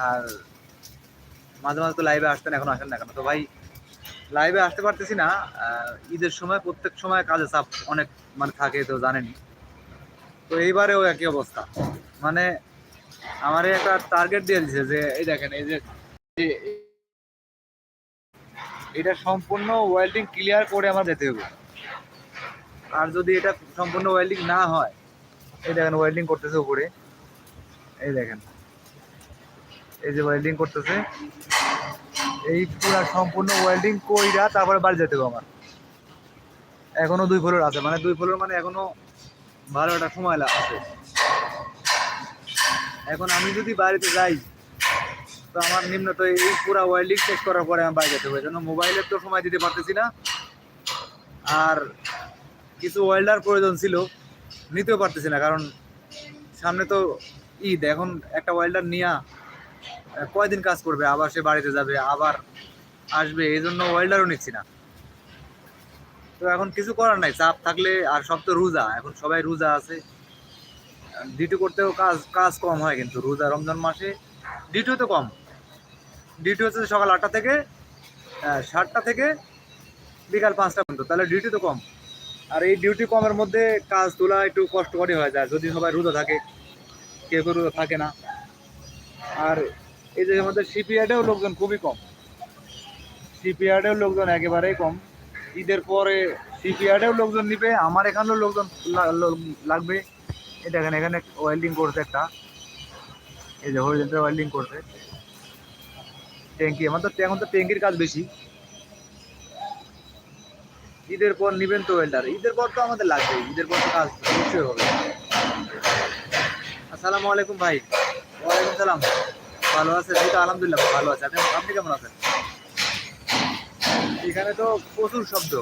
আর মাঝে মাঝে তো লাইভে আসতেন, এখন আসেন না কেন? তো ভাই লাইভে আসতে পারতেছি না ঈদের সময়, প্রত্যেক সময় কাজে চাপ অনেক মানে থাকে, তো জানেনই। তো এইবারেও একই অবস্থা। মানে আমার একটা টার্গেট দিয়ে দিছে যে, এই দেখেন, এই যে- এটা সম্পূর্ণ ওয়েল্ডিং ক্লিয়ার করে আমার যেতে হবে। আর যদি এটা সম্পূর্ণ ওয়েল্ডিং না হয়, এই দেখেন ওয়েল্ডিং করতেছে উপরে। এই দেখেন। এই যে ওয়েল্ডিং করতেছে। এই পুরা সম্পূর্ণ ওয়েল্ডিং কইরা তারপরে বাড়ি যেতে হবে আমার। এখনও দুই ফ্লোর আছে মানে দুই ফ্লোর মানে এখনও বারো একটা সময় লা- আছে। এখন আমি যদি বাড়িতে যাই, তো আমার নিম্ন তো এই পুরা ওয়েল্ডিং চেক করার পরে আমার বাড়ি যেতে হবে জন্য মোবাইলের তো সময় দিতে পারতেছি না। আর কিছু ওয়েল্ডার প্রয়োজন ছিল, নিতেও পারতেছি না, কারণ সামনে তো ঈদ, এখন একটা ওয়েল্ডার নিয়া কয়দিন কাজ করবে? আবার সে বাড়িতে যাবে, আবার আসবে, এই জন্য ওয়েল্ডারও নিচ্ছি না। তো এখন কিছু করার নাই, চাপ থাকলে আর সব তো রোজা, এখন সবাই রোজা আছে। ডিউটি করতেও কাজ কাজ কম হয় কিন্তু, রোজা রমজান মাসে ডিউটিও তো কম। ডিউটি হচ্ছে সকাল আটটা থেকে সাতটা থেকে বিকাল পাঁচটা পর্যন্ত, তাহলে ডিউটি তো কম। আর এই ডিউটি কমের মধ্যে কাজ তোলা একটু কষ্টকরই হয়ে যায়, যদি সবাই রোজা থাকে, কেউ কেউ রোজা থাকে না। আর এই যে আমাদের শিপইয়ার্ডেও লোকজন খুবই কম। শিপইয়ার্ডেও লোকজন একেবারেই কম। ঈদের পরে শিপইয়ার্ডেও লোকজন নিবে, আমার এখানেও লোকজন লাগবে। এই দেখেন, এখানে ওয়েল্ডিং করছে একটা। এই যে হরিজেন্টাল ওয়েল্ডিং করছে। ট্যাঙ্কি, আমার তো এখন তো ট্যাঙ্কির কাজ বেশি। ঈদের পর নিবেন তো ওয়েল্ডার ঈদের পর তো আমাদের লাগবে। ঈদের পর তো কাজ অবশ্যই হবে। আসসালামু আলাইকুম ভাই। ওয়ালাইকুম সালাম। ভালো আছে তো আলহামদুলিল্লাহ ভালো আছে। আপনি আপনি কেমন আছেন? এখানে তো প্রচুর শব্দ।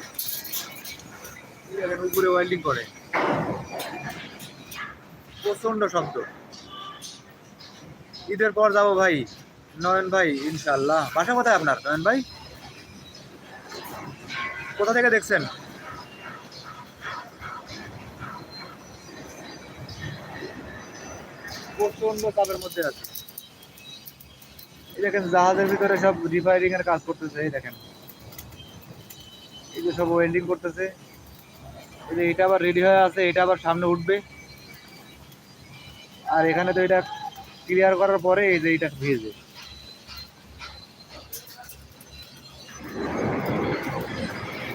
উপরে ওয়েল্ডিং করে। প্রচণ্ড শব্দ। ঈদের পর যাব ভাই। নয়ন ভাই ইনশাল্লাহ বাসা কোথায় আপনার, নয়ন ভাই? কোথা থেকে দেখছেন? প্রচণ্ড চাপের মধ্যে আছে। দেখেন জাহাজের ভিতরে সব রিফায়ারিং এর কাজ করতেছে, এই দেখেন। এই যে সব ওয়েল্ডিং করতেছে। এই যে এটা আবার রেডি হয়ে আছে, এটা আবার সামনে উঠবে। আর এখানে তো এটা ক্লিয়ার করার পরে এই যে এটা ভিজে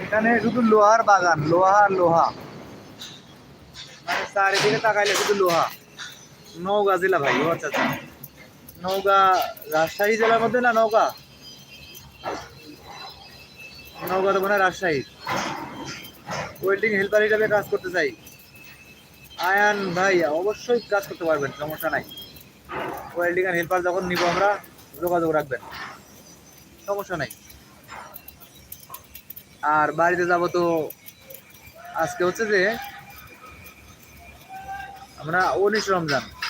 এখানে শুধু লোহার বাগান, লোহা আর লোহা। মানে চারিদিকে তাকাইলে শুধু লোহা। নওগাঁ জেলা ভাই, ও আচ্ছা আচ্ছা। নওগাঁ, রাজশাহী জেলার মধ্যে না নওগাঁ? নওগাঁ তো মনে রাজশাহী। ওয়েল্ডিং হেল্পার হিসাবে কাজ করতে চাই। আয়ান ভাই, অবশ্যই কাজ করতে পারবেন, সমস্যা নাই। ওয়েল্ডিং আর হেল্পার যখন নিব আমরা, যোগাযোগ রাখবেন। সমস্যা নাই। আর বাড়িতে যাব তো, আজকে হচ্ছে যে, আমরা উনিশ রমজান।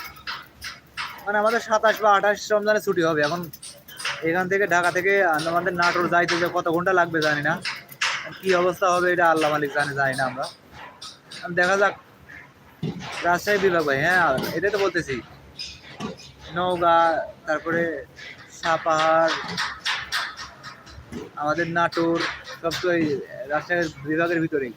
মানে আমাদের সাতাশ বা আঠাশ রমজানে ছুটি হবে। এখন এখান থেকে ঢাকা থেকে আমাদের নাটোর যাইতে যে কত ঘণ্টা লাগবে জানি না। কি অবস্থা হবে এটা আল্লাহ মালিক জানে, জানি না আমরা। দেখা যাক। রাজশাহী বিভাগ ভাই হ্যাঁ এটাই তো বলতেছি। নওগাঁ, তারপরে সাপাহার, আমাদের নাটোর, সব তো এই রাজশাহী বিভাগের ভিতরেই।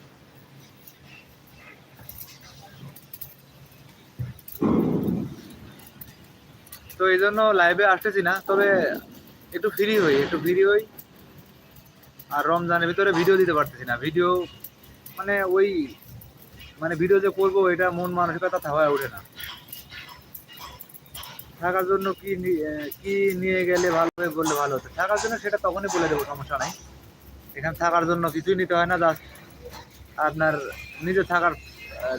তো এই জন্য লাইভে আসতেছি না, তবে একটু ফ্রি হই, একটু ফ্রি হই। আর রমজানের ভিতরে ভিডিও দিতে পারতেছি না। ভিডিও মানে ওই মানে ভিডিও যে করব, এটা মন মানসিকতা থাকায় ওঠে না। থাকার জন্য কি কি নিয়ে গেলে ভালো হবে বললে ভালো হতো। থাকার জন্য সেটা তখনই বলে দেবো, সমস্যা নাই। এখানে থাকার জন্য কিছুই নিতে হয় না জাস্ট আপনার নিজে থাকার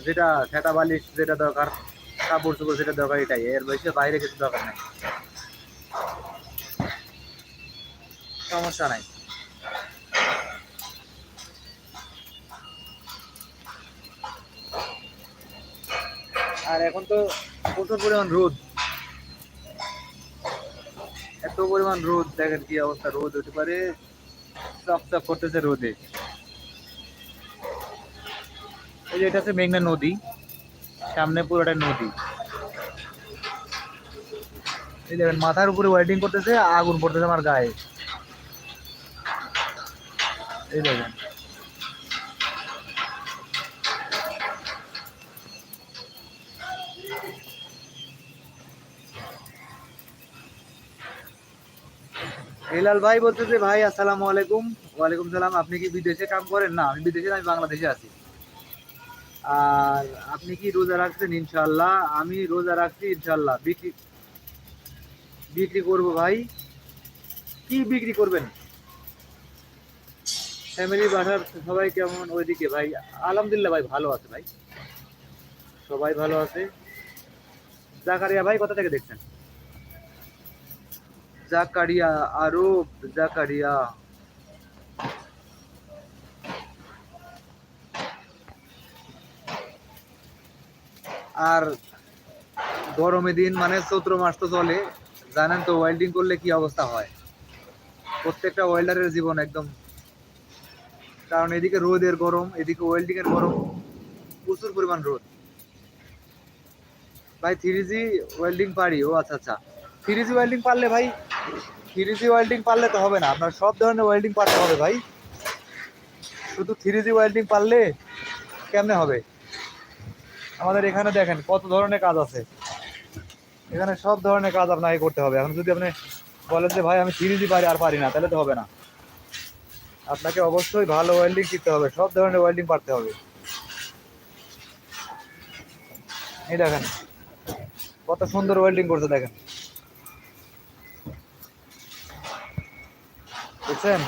যেটা সেটা বালিশ যেটা দরকার। কাপড় চোপড় যেটা দরকার এটাই, এর বেশি বাইরে কিছু দরকার নাই। সমস্যা নাই। আর এখন তো প্রচুর পরিমাণ রোদ। এত পরিমাণ রোদ, দেখেন কি অবস্থা, রোদ হতে পারে চকচক করতেছে রোদে। এই যে এটা হচ্ছে মেঘনা নদী। সামনে পুরোটা নদী। এই দেখেন, মাথার উপরে ওয়েল্ডিং করতেছে, আগুন পড়তেছে আমার গায়ে। এই দেখেন। হেলাল ভাই বলতেছে, ভাই, আসসালামু আলাইকুম। ওয়ালাইকুম সালাম। আপনি কি বিদেশে কাম করেন? না, আমি বিদেশে আমি বাংলাদেশে আছি। আর আপনি কি রোজা রাখছেন ইনশাল্লাহ আমি রোজা রাখছি ইনশাল্লাহ বিক্রি বিক্রি করব ভাই। কি বিক্রি করবেন? ফ্যামিলি বাসার সবাই কেমন? ওইদিকে ভাই, আলহামদুলিল্লাহ ভাই ভালো আছে ভাই। সবাই ভালো আছে। জাকারিয়া ভাই, কোথা থেকে দেখছেন? জাকারিয়া আরব, জাকারিয়া। আর গরমে দিন মানে চৈত্র মাস তো চলে, জানেন তো ওয়েল্ডিং করলে কি অবস্থা হয়? প্রত্যেকটা ওয়েল্ডারের জীবন একদম। কারণ এদিকে রোদের গরম, এদিকে ওয়েল্ডিং এর গরম, প্রচুর পরিমাণ রোদ। ভাই থ্রি জি ওয়েল্ডিং পারি? ও আচ্ছা আচ্ছা। থ্রি জি ওয়েল্ডিং পারলে ভাই থ্রি জি ওয়েল্ডিং পারলে তো হবে না। আপনার সব ধরনের ওয়েল্ডিং পারতে হবে ভাই। শুধু থ্রি জি ওয়েল্ডিং পারলে কেমনে হবে? আমাদের এখানে দেখেন কত ধরনের কাজ আছে। এখানে সব ধরনের কাজ আপনাকে করতে হবে। এখন যদি আপনি বলেন যে, ভাই, আমি থ্রি জি পারি, আর পারি না, তাহলে তো হবে না। আপনাকে অবশ্যই ভালো ওয়েল্ডিং শিখতে হবে। সব ধরনের ওয়েল্ডিং পারতে হবে। এই দেখেন, কত সুন্দর ওয়েল্ডিং করছে দেখেন। বুঝছেন?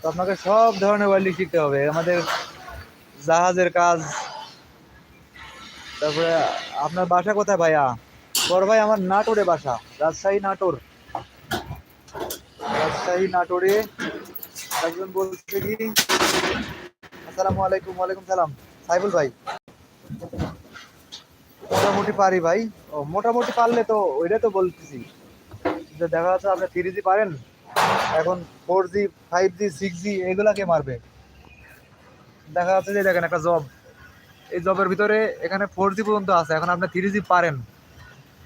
তো আপনাকে সব ধরনের ওয়েল্ডিং শিখতে হবে। আমাদের জাহাজের কাজ। তারপরে, আপনার বাসা কোথায় ভাইয়া? বড় ভাই, আমার নাটোরে বাসা, রাজশাহী নাটোর। রাজশাহী নাটোরে। একজন বলছে কি, আসসালামু আলাইকুম, ওয়ালাইকুম সালাম। সাইফুল ভাই। মোটামুটি পারি ভাই। ও, মোটামুটি পারলে তো, ওইটা তো বলতেছি। যে দেখা যাচ্ছে আপনি থ্রি জি পারেন। এখন four G five G six G এগুলাকে মারবে। দেখা যাচ্ছে যে দেখেন একটা জব এই জবের ভিতরে এখানে ফোর জি পর্যন্ত আছে, এখন আপনি থ্রি জি পারেন।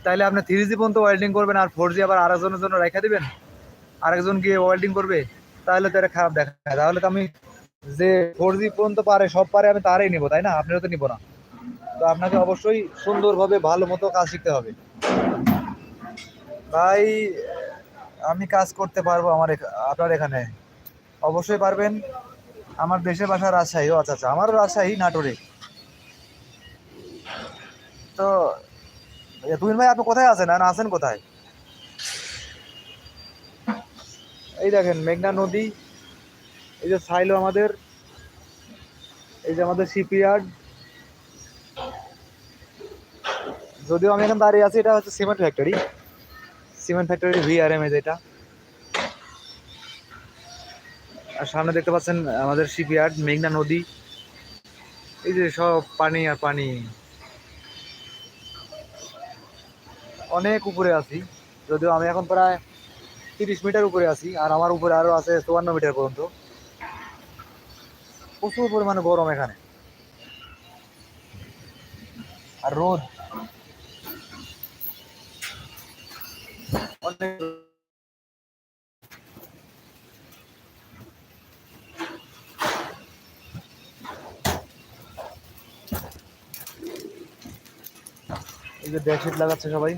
তাইলে আপনি থ্রি জি পর্যন্ত ওয়েল্ডিং করবেন আর ফোর জি আবার আরেকজনের জন্য রেখে দিবেন? আরেকজন গিয়ে ওয়েল্ডিং করবে? তাহলে তো এটা খারাপ দেখায়। তাহলে তো আমি যে ফোর জি পর্যন্ত পারে, সব পারে আমি তারই নিব, তাই না? আপনারও তো নিব না। তো আপনাকে অবশ্যই সুন্দরভাবে ভালো মতো কাজ শিখতে হবে। ভাই, আমি কাজ করতে পারব আমার আপনার এখানে। অবশ্যই পারবেন। আমার দেশের বাসা রাজশাহী ও আচ্ছা আচ্ছা আমারও রাজশাহী নাটোরে। তো এ, তুহিন ভাই আপনি কোথায় আছেন? আর আছেন কোথায়? এই দেখেন মেঘনা নদী এই যে সাইলো আমাদের এই যে আমাদের শিপইয়ার্ড। যদিও আমি এখন দাঁড়িয়ে আছি এটা হচ্ছে cement factory cement factory VRM এই যেটা আর সামনে দেখতে পাচ্ছেন আমাদের শিপইয়ার্ড মেঘনা নদী। এই যে সব পানি আর পানি। অনেক উপরে আছি। যদিও আমি এখন প্রায় তিরিশ মিটার উপরে আছি, আর আমার উপরে আরও আছে চুয়ান্ন মিটার পর্যন্ত। প্রচুর পরিমাণে গরম এখানে। আর রোদ। অনেক যে বেডশিট লাগাচ্ছে সবাই।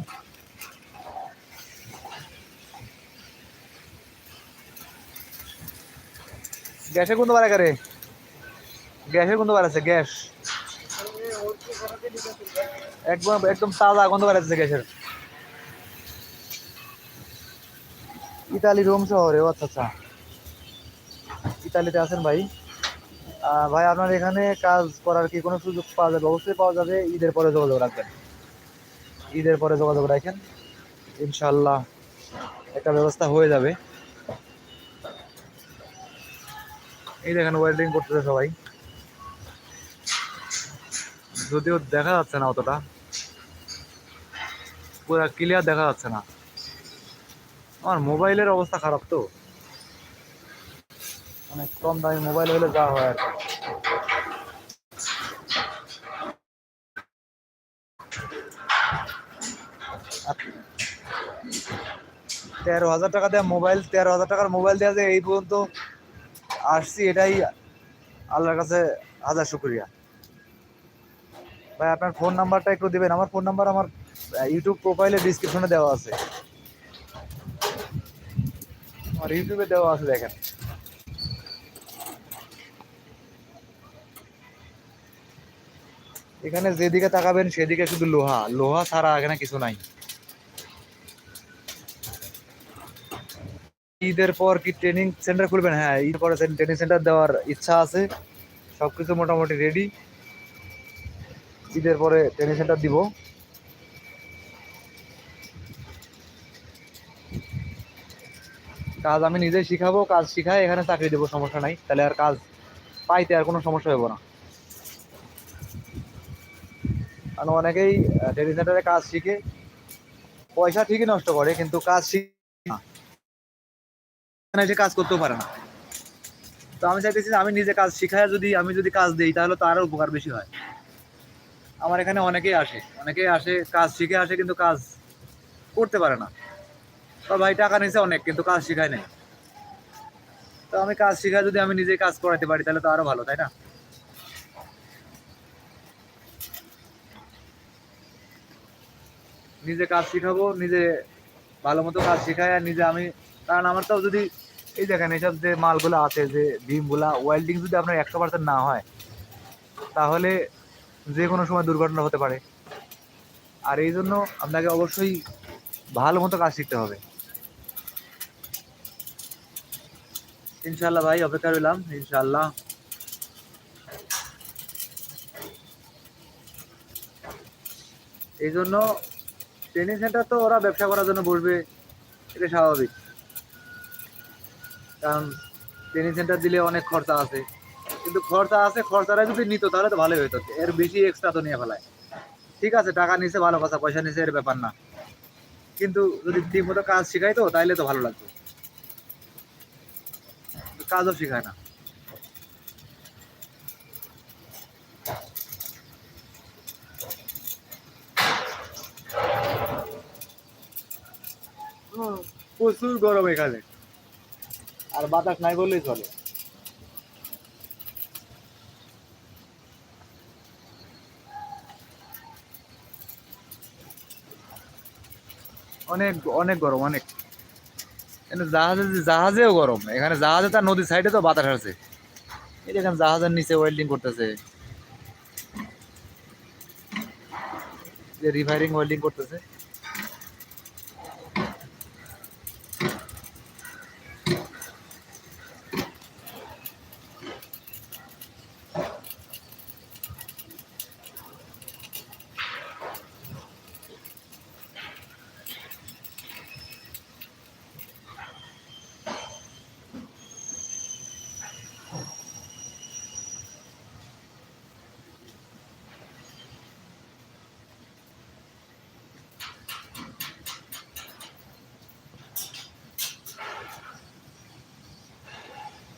গ্যাসের কোন বাড়া করে? গ্যাসের গন্ধ বাড়াচ্ছে, গ্যাস। একদম একদম তাজা গন্ধ বাড়াচ্ছে গ্যাসের। ইতালি রোম শহরে, ও আচ্ছা আচ্ছা। ইতালিতে আছেন ভাই। ভাই, আপনার এখানে কাজ করার কি কোনো সুযোগ পাওয়া যাবে? অবশ্যই পাওয়া যাবে, ঈদের পরে যোগাযোগ রাখবেন। ঈদের পরে যোগাযোগ রাখেন ইনশাল্লাহ একটা ব্যবস্থা হয়ে যাবে। এই দেখেন ওয়েল্ডিং করতেছে সবাই। যদিও দেখা যাচ্ছে না অতটা। পুরো ক্লিয়ার দেখা যাচ্ছে না। আমার মোবাইলের অবস্থা খারাপ তো। অনেক কম দামি মোবাইল হলে যা হয় আর কি। তেরো হাজার টাকা দেওয়া মোবাইল, তেরো হাজার টাকার মোবাইল দেওয়া যায় এই পর্যন্ত আসছি, এটাই আল্লাহর কাছে হাজার শুক্রিয়া। ভাই, আপনার ফোন নাম্বারটা একটু দেবেন। আমার ফোন নাম্বার আমার ইউটিউব প্রোফাইলে ডিসক্রিপশনে দেওয়া আছে। আমার ইউটিউবে দেওয়া আছে, দেখেন। এখানে যেদিকে তাকাবেন, সেদিকে শুধু লোহা। লোহা ছাড়া এখানে কিছু নাই। ঈদের পর কি ট্রেনিং সেন্টার খুলবেন? হ্যাঁ ঈদ পরে ট্রেনিং সেন্টার দেওয়ার ইচ্ছা আছে। সবকিছু মোটামুটি রেডি ঈদের পরে ট্রেনিং সেন্টার দিব। কাজ আমি নিজেই শিখাবো, কাজ শিখাই এখানে চাকরি দেবো, সমস্যা নাই। তাহলে আর কাজ পাইতে আর কোনো সমস্যা হবে না। কারণ অনেকেই ট্রেনিং সেন্টারে কাজ শিখে। পয়সা ঠিকই নষ্ট করে, কিন্তু কাজ শিখে না। এসে কাজ করতেও পারে না। তো আমি চাইতেছি আমি নিজে কাজ শিখায় যদি আমি যদি কাজ দিই, তাহলে তো আরও উপকার বেশি হয়। আমার এখানে অনেকেই আসে অনেকেই আসে, কাজ শিখে আসে কিন্তু কাজ করতে পারে না। তো ভাই টাকা নিছে অনেক, কিন্তু কাজ শিখায় নাই। তো আমি কাজ শিখায় যদি আমি নিজে কাজ করাতে পারি, তাহলে তো আরও ভালো, তাই না? নিজে কাজ শিখাবো, নিজে ভালো মতো কাজ শিখাই আর নিজে আমি কারণ আমার তো যদি, এই দেখেন এইসব যে মালগুলো আছে, যে বিমগুলা ওয়েল্ডিং যদি আপনার একশো পার্সেন্ট না হয়, তাহলে যে কোনো সময় দুর্ঘটনা হতে পারে। আর এই জন্য আপনাকে অবশ্যই ভালো মতো কাজ শিখতে হবে। ইনশাল্লাহ ভাই, অপেক্ষা রইলাম ইনশাল্লাহ এই জন্য ট্রেনিং সেন্টার তো ওরা ব্যবসা করার জন্য বসবে, এটা স্বাভাবিক। কারণ ট্রেনিং সেন্টার দিলে অনেক খরচা আছে। কিন্তু খরচা আছে, খরচাটা যদি নিত, তাহলে তো ভালোই হতো এর বেশি এক্সট্রা তো নিয়ে ফেলায়। ঠিক আছে, টাকা নিছে, ভালো কথা, পয়সা নিছে, এর ব্যাপার না। কিন্তু যদি ঠিক মতো কাজ শিখাইতো তাইলে তো ভালো লাগতো কাজও শেখায় না। প্রচুর গরম এখানে। আর বাতাস নাই বললেই চলে। অনেক অনেক গরম, অনেক। এখানে জাহাজে, জাহাজেও গরম। এখানে জাহাজে তার নদীর সাইডে তো বাতাস আছে। এই দেখেন জাহাজের নিচে ওয়েল্ডিং করতেছে। রিফায়ারিং ওয়েল্ডিং করতেছে।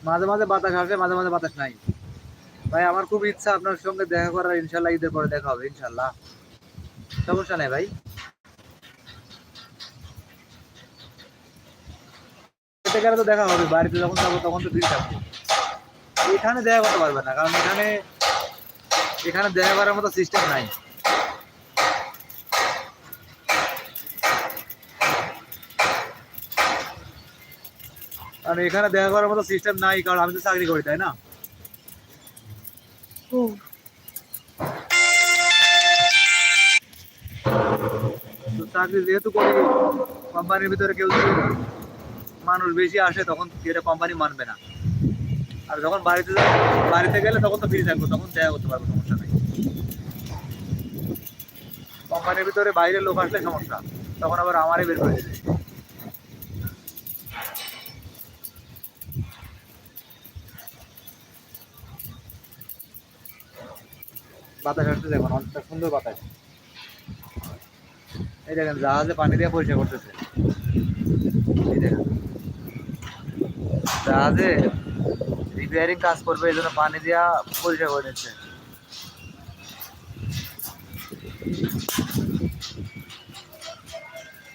মাঝে মাঝে বাতাস আসে মাঝে মাঝে বাতাস নাই। ভাই, আমার খুব ইচ্ছা আপনার সঙ্গে দেখা করার ইনশাল্লাহ ঈদের পরে দেখা হবে ইনশাল্লাহ সমস্যা নেই ভাই। গেলে তো দেখা হবে, বাড়িতে যখন যাব তখন তো ভিড় থাকব। এখানে দেখা করতে পারবে না, কারণ এখানে এখানে দেখা করার মতো সিস্টেম নাই। কারণ এখানে দেখা করার মতো সিস্টেম নাই, কারণ আমি তো চাকরি করি, তাই না? তো চাকরি যেহেতু করি কোম্পানির ভিতরে কেউ মানুষ বেশি আসে, তখন এটা কোম্পানি মানবে না। আর যখন বাড়িতে বাড়িতে গেলে তখন তো ফ্রি থাকব, তখন দেখা করতে পারব, সমস্যা নেই। কোম্পানির ভিতরে বাইরের লোক আসলে সমস্যা, তখন আবার আমারই বের করে দেবে। বাতাস আসছে দেখুন, অনেকটা সুন্দর বাতাস। এই দেখেন, জাহাজে পানি দিয়ে পরিষ্কার করতেছে। জাহাজে রিপেয়ারিং কাজ করবে, এই জন্য পানি দিয়া পরিষ্কার করে নিচ্ছে।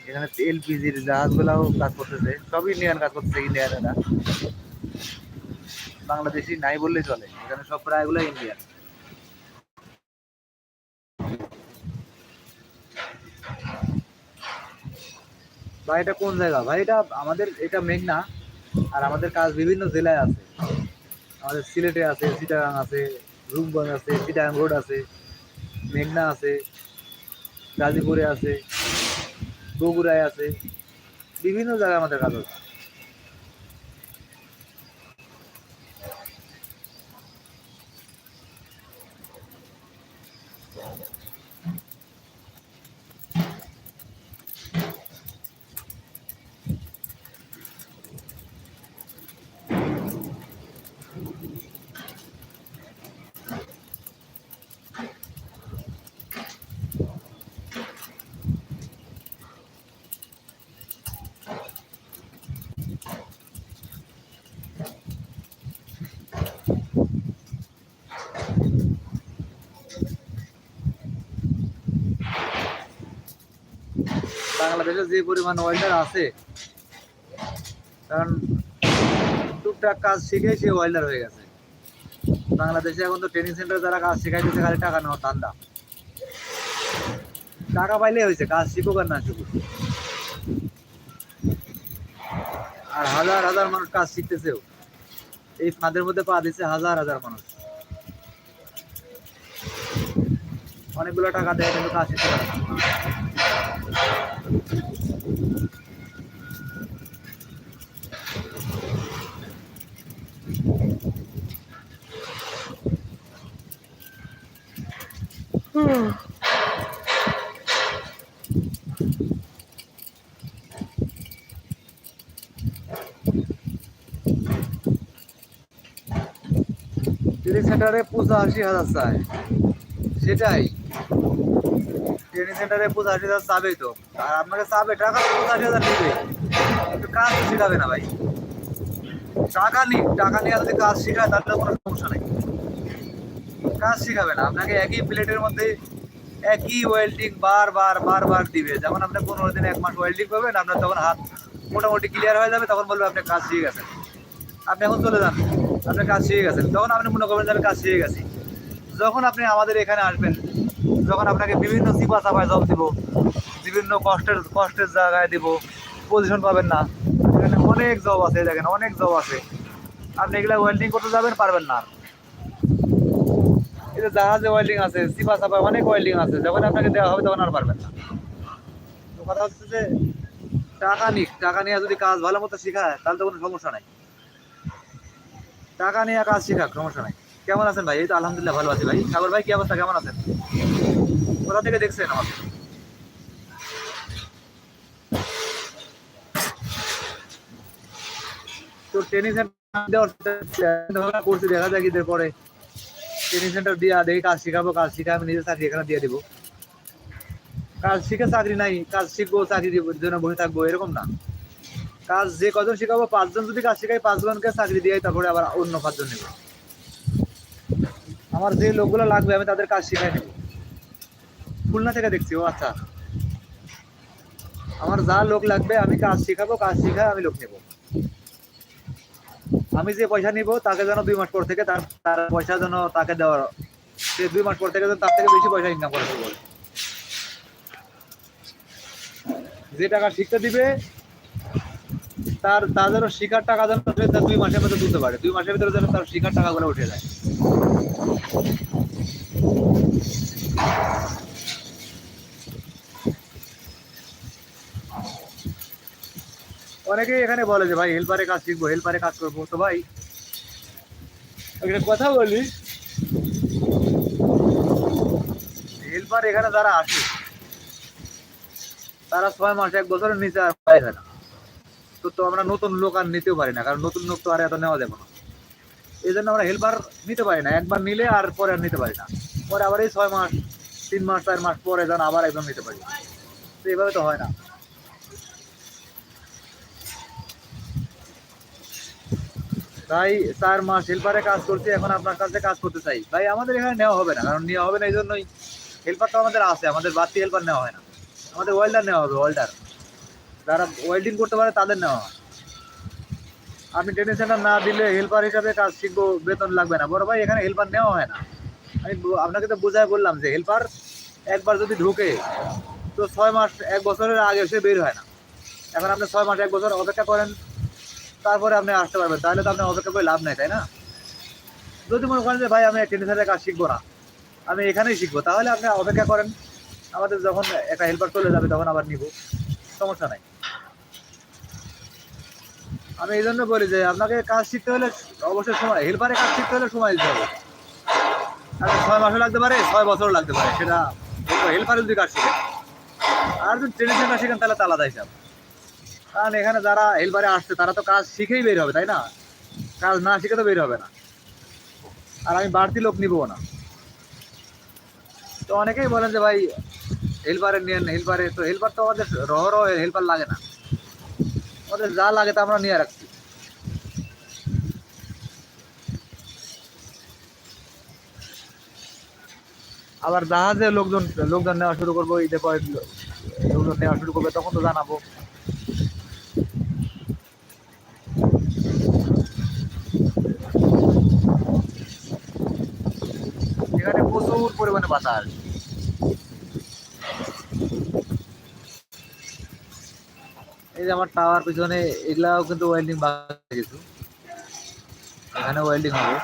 এখানে এলপিজির জাহাজগুলাও কাজ করতেছে সব ইন্ডিয়ান কাজ করতেছে ইন্ডিয়ানেরা বাংলাদেশি নাই বললেই চলে, এখানে সব প্রায়গুলো ইন্ডিয়ান ভাই, এটা কোন জায়গা? ভাই, এটা আমাদের, এটা মেঘনা আর আমাদের কাজ বিভিন্ন জেলায় আছে। আমাদের সিলেটে আছে, চিটাগাং আছে, রূপগঞ্জ আছে, চিটাগাং রোড আছে, মেঘনা আছে, গাজীপুরে আছে, বগুড়ায় আছে, বিভিন্ন জায়গায় আমাদের কাজ হচ্ছে। বাংলাদেশে যে পরিমাণ ওয়েল্ডার আছে, কারণ টুকটাক কাজ শিখে সে ওয়েল্ডার হয়ে গেছে। বাংলাদেশে এখন তো ট্রেনিং সেন্টার যারা কাজ শেখাইতেছে খালি টাকা নেওয়া ধান্দা। টাকা পাইলে হয়েছে, কাজ শিখুক আর না শিখুক। আর হাজার হাজার মানুষ কাজ শিখতেছেও। এই ফাঁদের মধ্যে পা দিচ্ছে হাজার হাজার মানুষ। অনেকগুলো টাকা দেয়, কিন্তু কাজ শিখতে পারে ট্রেনিং সেন্টারে পঁচাশি হাজার চায় সেটাই। ট্রেনিং সেন্টারে পঁচাশি হাজার চাবেই তো। আর আপনাকে চাবে টাকা, তো পঁচাশি হাজার নিবে। কিন্তু কাজ তো শেখাবে না ভাই। টাকা নিক টাকা নিয়ে যদি কাজ শেখায়, তাহলে কোনো সমস্যা নেই। কাজ শেখাবে না। আপনাকে একই প্লেটের মধ্যে একই ওয়েল্ডিং বারবার বারবার দিবে। যেমন আপনি পনেরো দিন এক মাস ওয়েল্ডিং করবেন, আপনার তখন হাত মোটামুটি ক্লিয়ার হয়ে যাবে, তখন বলবে আপনি কাজ শিখে গেছেন। আপনি এখন চলে যান। আপনি কাজ শিখে গেছেন। তখন আপনি মনে করবেন যে আমি কাজ শিখে গেছি। যখন আপনি আমাদের এখানে আসবেন যখন আপনাকে বিভিন্ন চিপা চাপায় জব দিব, বিভিন্ন কষ্টের কষ্টের জায়গায় দিব পজিশন পাবেন না। এখানে অনেক জব আছে দেখেন, অনেক জব আছে। আপনি এগুলা ওয়েল্ডিং করতে যাবেন, পারবেন না। এই যে জাহাজে ওয়েল্ডিং আছে চিপা চাপায় অনেক ওয়েল্ডিং আছে, যখন আপনাকে দেওয়া হবে তখন আর পারবেন না। কথা হচ্ছে যে, টাকা নিক, টাকা নিয়ে যদি কাজ ভালো মতো শেখায়, তাহলে তো কোনো সমস্যা নাই। টাকা নিয়ে কাজ শেখাক, সমস্যা নাই। কেমন আছেন ভাই? এই তো আলহামদুলিল্লাহ ভালো আছি ভাই। সাগর ভাই, কি অবস্থা? কেমন আছেন? কোথা থেকে দেখছেন আমাকে? তো ট্রেনিং সেন্টার করছি, দেখা ঈদের পরে। ট্রেনিং সেন্টার দিয়া দেখি, কাজ শিখাবো, কাজ শিখে আমি নিজের চাকরি এখানে দিয়ে দিব। কাজ শিখে চাকরি নাই, কাজ শিখব, চাকরি জন্য বসে থাকব, এরকম না। কাজ যে কজন শিখাবো, পাঁচজন যদি কাজ শিখাই, পাঁচজনকে চাকরি দিয়ে তারপরে আবার অন্য পাঁচজন নেব। আমার যে লোকগুলো লাগবে, আমি তাদের কাজ শিখাই নেব। খুলনা থেকে দেখছি, ও আচ্ছা। আমার যা লোক লাগবে, আমি কাজ শিখাবো, কাজ শিখাই আমি লোক নেব। আমি যে পয়সা নিব, তাকে যেন দুই মাস পর থেকে তার তার পয়সা যেন তাকে দেওয়ার, সে দুই মাস পর থেকে যেন তার থেকে বেশি পয়সা ইনকাম করে করে। যে টাকা শিখতে দিবে, তার তার শিকার টাকা যেন দুই মাসের মধ্যে তুলতে পারে। দুই মাসের ভিতরে যেন তার শিখার টাকাগুলো উঠে যায়। অনেকেই এখানে বলে যে, ভাই হেল্পারে কাজ শিখব হেল্পারে কাজ করব। তো ভাই একটা কথা বলি হেল্পার এখানে যারা আসে, তারা ছয় মাস, এক বছরের নিচে আর পায় না। তো তো আমরা নতুন লোক আর নিতেও পারি না, কারণ নতুন লোক তো আর এত নেওয়া যাবে না। এই জন্য আমরা হেল্পার নিতে পারি না, একবার নিলে আর পরে আর নিতে পারি না। পরে আবার এই ছয় মাস, তিন মাস, চার মাস পরে যেন আবার একদম নিতে পারি। তো এভাবে তো হয় না। তাই চার মাস হেল্পারে কাজ করছি, এখন আপনার কাছে কাজ করতে চাই। ভাই, আমাদের এখানে নেওয়া হবে না, কারণ নেওয়া হবে না এই জন্যই হেল্পার তো আমাদের আছে, আমাদের বাড়তি হেল্পার নেওয়া হয় না। আমাদের ওয়েল্ডার নেওয়া হবে, ওয়েল্ডার। যারা ওয়েল্ডিং করতে পারে তাদের নেওয়া হয়। আপনি ট্রেনিং সেন্টার না দিলে হেল্পার হিসাবে কাজ শিখব, বেতন লাগবে না। বড় ভাই, এখানে হেল্পার নেওয়া হয় না। আমি আপনাকে তো বোঝায় বললাম যে হেল্পার একবার যদি ঢুকে, তো ছয় মাস, এক বছরের আগে সে বের হয় না। এখন আপনি ছয় মাস, এক বছর অপেক্ষা করেন তারপরে আপনি আসতে পারবেন। তাহলে তো আপনি অপেক্ষা করে লাভ নেই, তাই না? যদি মনে করেন যে, ভাই, আমি ট্রেনিং সেন্টারে কাজ শিখব না। আমি এখানেই শিখব। তাহলে আপনি অপেক্ষা করেন। আমাদের যখন একটা হেল্পার চলে যাবে, তখন আবার নিব। সমস্যা নাই। আমি এই জন্য বলি যে, আপনাকে কাজ শিখতে হলে অবশ্যই সময় হেল্পারে কাজ শিখতে হলে সময় দিতে হবে। তাহলে ছয় মাসও লাগতে পারে, ছয় বছরও লাগতে পারে, সেটা হেল্পারে যদি কাজ শিখেন। আর যদি ট্রেনিং সেন্টার শিখেন, তাহলে তো আলাদা হিসাব। কারণ এখানে যারা হেল্পারে আসছে, তারা তো কাজ শিখেই বের হবে, তাই না? কাজ না শিখে তো বের হবে না। আর আমি বাড়তি লোক নিবো না। তো অনেকেই বলেন যে, ভাই হেল্পারে নেন হেল্পারে তো হেল্পার তো আমাদের রহ রহ হেল্পার লাগে না। আমাদের যা লাগে তা আমরা নিয়ে রাখছি। আবার জাহাজে লোকজন লোকজন নেওয়া শুরু করব ঈদে পরে লোকজন নেওয়া শুরু করবে, তখন তো জানাব এখানে পরিমাণে বাতাস এই যে আমার টাওয়ার পিছনে, এগুলাও কিন্তু ওয়েল্ডিং বাকি এখানে ওয়েল্ডিং হবে।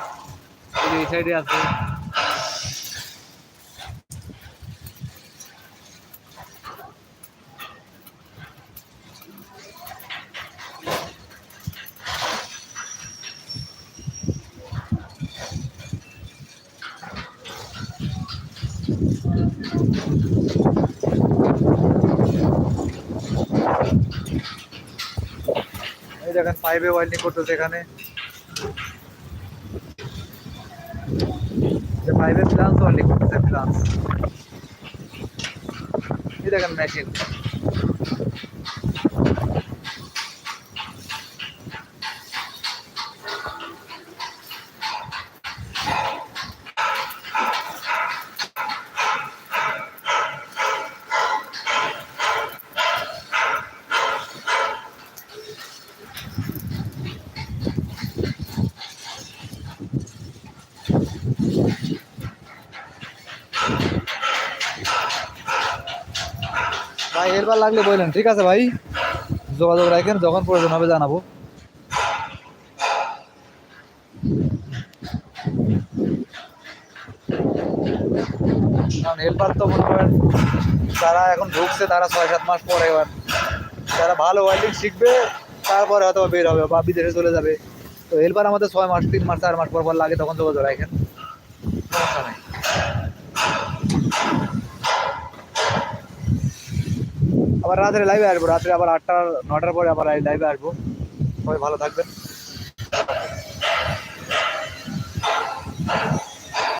এই সাইডে আছে। এই দেখেন পাইপে ওয়েল্ডিং করতেছে এখানে। পাইপে ফ্লান্স ওয়েল্ডিং করতেছে ফ্লান্স। এই দেখেন মেশিন ভাই, এরবার লাগলে বললেন ঠিক আছে ভাই? যোগাযোগ রাখেন, যখন প্রয়োজন হবে জানাব। কারণ হেল্পার তো মনে করেন, যারা এখন ঢুকছে, তারা ছয় সাত মাস পরে এবার। যারা ভালো ওয়েল্ডিং শিখবে, তারপরে হয়তো বের হবে বা বিদেশে চলে যাবে। তো হেল্পার আমাদের ছয় মাস, তিন মাস, চার মাস পর পর লাগে, তখন যোগাযোগ রাখেন। সমস্যা নেই। আবার রাত্রে লাইভে আসব। রাত্রে আবার আটটা, নটার পরে আবার লাইভে আসব। সবাই ভালো থাকবেন।